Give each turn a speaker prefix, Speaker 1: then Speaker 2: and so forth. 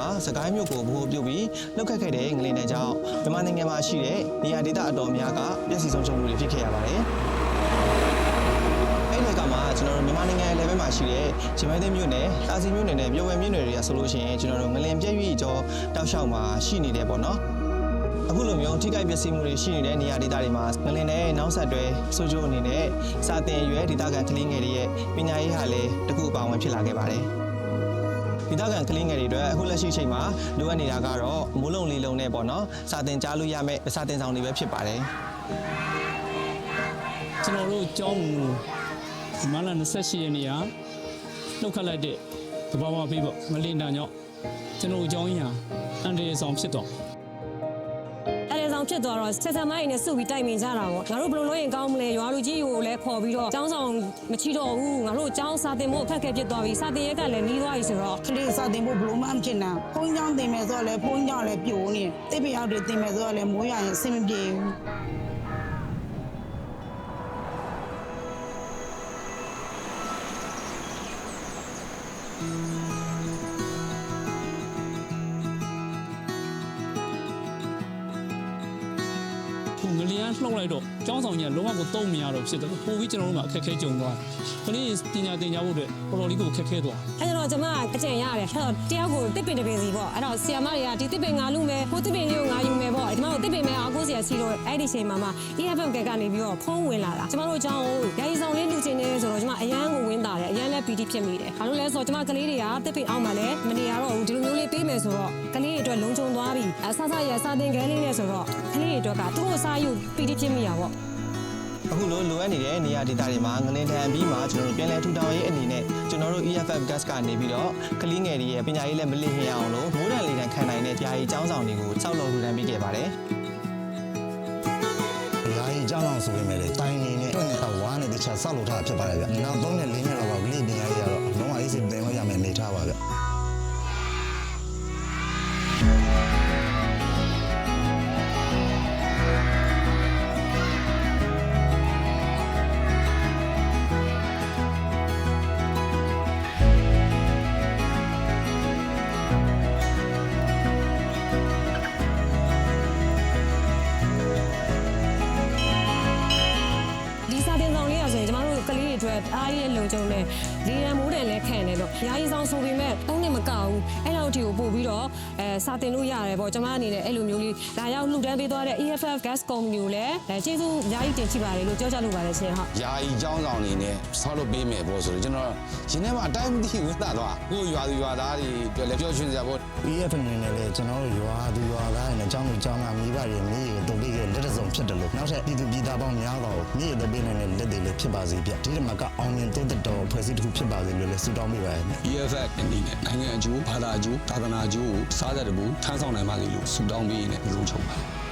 Speaker 1: မှာစကိုင်းမြို့ကိုဗဟိုပြုပြီးလှုပ်ခတ်ခဲ့တဲ့ငလင်တန်းကြောင့်မြန်မာနိုင်ငံမှာရှိတဲ့နေရာဒေသအတော်များကပျက်စီးဆုံးရှုံးမှုတွေဖြစ်ခဲ့ရပါတယ်အဲ့ဒီကမှာကျွန်တော်တို့မြန်မာနိုင်ငံရဲ့ level မှာရှိတဲ့ဂျမိုင်းသိန်းမြို့နယ်တာစီမြို့နယ်နဲ့မြို့ဝဲမြို့နယ်တွေကဆိုလို့ရှိရင်ကျွန်တော်တို့ငလင်ပြည့်ရွေ့ကျော်တောက်လျှောက်မှာရှိနေတယ်ပေါ့နော်အခုလိုမျိုးထိခိုက်ပျက်စီးမှုတွေရှိနေတဲ့နေရာဒေသတွေမှာငလင်နဲ့နောက်ဆက်တွဲဆိုးကျိုးအနေနဲ့စာတင်ရွယ်ဒေသခံကလေးငယ်တွေရဲ့ပညာရေးဟာလည်းတစ်ခုအပါအဝင်ဖြစ်လာခဲ့ပါတယ် ဒေသခံကလေးငယ်တွေအတွက်အခုလက်ရှိအချိန်မှာလိုအပ်နေတာကတော့မိုးလုံလေးလုံးနဲ့ပေါ့နော်စာတင်ကြားလို့ရမယ့်စာတင်ဆောင်တွေပဲဖြစ်ပါတယ်
Speaker 2: ကျွန်တော်တို့ကျောင်းကိုဒီမလာ28ရက်နေ့ကနှုတ်ခတ်လိုက်တဲ့တဘာဝဘေးပေါ့မလင်တန်ကြောင့်ကျွန်တော်တို့ကျောင်းကြီးဟာအန်တရဆောင်ဖြစ်တော့
Speaker 3: အဲ့ဒီဆောင် ဖြစ်သွားတော့ဆက်ဆံမိုင်းနဲ့စုပြီးတိုက်မိကြတာပေါ့ငါတို့ဘယ်လိုလုပ်ရင်ကောင်းမလဲရွာလူကြီးကိုလည်းခေါ်ပြီးတော့ចောင်းဆောင်မချီတော့ဘူးငါတို့ចောင်းစာတင်ဖို့အခက်အခဲဖြစ်သွားပြီစာတင်ရက်ကလည်းနီးသွားပြီဆိုတော့
Speaker 4: ကလေးစာတင်ဖို့ဘလို့မှမဖြစ်နိုင်ဘုန်းကြောင်းတင်မယ်ဆိုတော့လည်းဘုန်းကြောင်းလည်းပြိုနေတိပရောက်တွေတင်မယ်ဆိုတော့လည်းမိုးရရင်အဆင်မပြေဘူး
Speaker 2: ခုငလျာလှုပ်လိုက်တော့ကျောင်းဆောင်ကြီးကလုံးဝကိုတုံးမရတော့ဖြစ်တယ်ပိုပြီးကျွန်တော်တို့မှာအခက်အခဲကြုံသွားတယ်ခလေးပညာသင်ကြားဖို့အတွက်တော်တော်လေးကိုအခက်အခဲသွား
Speaker 3: အဲ့တော့ကျွန်မအကျင့်ရတယ်အဲ့တော့တယောက်ကိုတစ်ပင်တစ်ပင်စီပေါ့အဲ့တော့ဆီယမတွေကဒီတစ်ပင်ငါလူမယ်ကိုတစ်ပင်လေးကိုငါယူမယ်ပေါ့ကျွန်မတို့တစ်ပင်မဲအောင်ကိုစီရစီတော့အဲ့ဒီချိန်မှာမှ EFM ကကနေပြီးတော့ဖုံးဝင်လာတာကျွန်မတို့အကြောင်းကိုယာယီဆောင်လေးလူချင်းနေဆိုတော့ကျွန်မအရန်ကိုဝင်တာတယ်အရန်လည်း PD ဖြစ်မိတယ်ဘာလို့လဲဆိုတော့ကျွန်မကလေးတွေကတစ်ပင်အောင်မှလည်းမနေရတော့ဘူးဒီလိုမျိုးလေးပေးမယ်ဆိုတော့ကလေးတွေအတွက်လုံခြုံသွားပြီအဆဆရစာတင်ခဲလေးနဲ့ဆိုတော့ကလေးတွေအတွက်ကသူ့ကိုအစားယူပီတိဖြစ်မိတာပေါ့
Speaker 1: အခုလိုလိုအပ်နေတဲ့နေရာဒေသတွေမှာငလင်ထန်ပြီးမှကျွန်တော်တို့ပြန်လည်ထူထောင်ရေးအနေနဲ့ကျွန်တော်တို့ EFF Gas ကနေပြီးတော့ကလေးငယ်တွေရဲ့ပညာရေးလည်းမလစ်ဟင်အောင်လို့မိုးတံလေတံခံနိုင်တဲ့တရားရေးအကြောင်းဆောင်တွေကိုစောက်လုံထူထောင်ပေးခဲ့ပါတယ်။တ
Speaker 5: ရားရေးအကြောင်းဆောင်ဆိုပေမဲ့လည်းတိုင်းနေနဲ့တွန့်နေတာဝါနဲ့တခြားစောက်လို့ထားဖြစ်ပါတယ်ဗျ။နောက်၃နဲ့
Speaker 3: ၄ အတွက်အားရရဲ့လုံခြုံတယ်လေရန်မိုးတယ်လည်းခံတယ်လို့ယာယီဆောင်ဆိုပေမဲ့သုံးနှစ်မကဘူးအဲ့လောက်ထိကိုပို့ပြီးတော့အဲစာတင်လို့ရတယ်ပေါ့ကျမအနေနဲ့အဲ့လိုမျိုးလေးလာရောက်လှူဒန်းပေးသွားတဲ့ EFF Gas Company ကိုလည်းအဲကျေးဇူးအများကြီးတင်ရှိပါတယ်လို့ပြောကြလို့ပါတယ်ရှင်ဟုတ်
Speaker 6: ယာယီចောင်းဆောင်နေနဲ့ဆောက်လုပ်ပေးမယ်ပေါ့ဆိုတော့ကျွန်တော်ရင်းထဲမှာအတိုင်းမသိဘူးသတ်သွားကိုရွာသူရွာသားတွေလည်းပြောချင်စရာပေါ့
Speaker 5: EF အနေနဲ့လည်းကျွန်တော်တို့ရွာသူရွာသားတွေနဲ့အကြောင်းလူအကြောင်းကမိဘတွေမြေကိုတုံ့ပေးခဲ့လက်တစုံဖြစ်တယ်လို့နောက်ထပ်ပြည်သူပြည်သားပေါင်းများတော့မြေရတဲ့ပေးနိုင်တဲ့လက်တွေလည်းဖြစ်ပါစေဗျဒီတမကအောင်မြင်တိုးတက်တော်ဖွဲ့စည်းတစ်ခုဖြစ်ပါစေလို့လည်းဆုတောင်းပေးပါရစေ
Speaker 6: EFF အနေနဲ့နိုင်ငံအကျိုးဘာသာအကျိုးသာသနာအကျိုးကိုစားတဲ့တပူထမ်းဆောင်နိုင်ပါစေလို့ဆုတောင်းပေးရင်းနဲ့လုံခြုံပါတယ်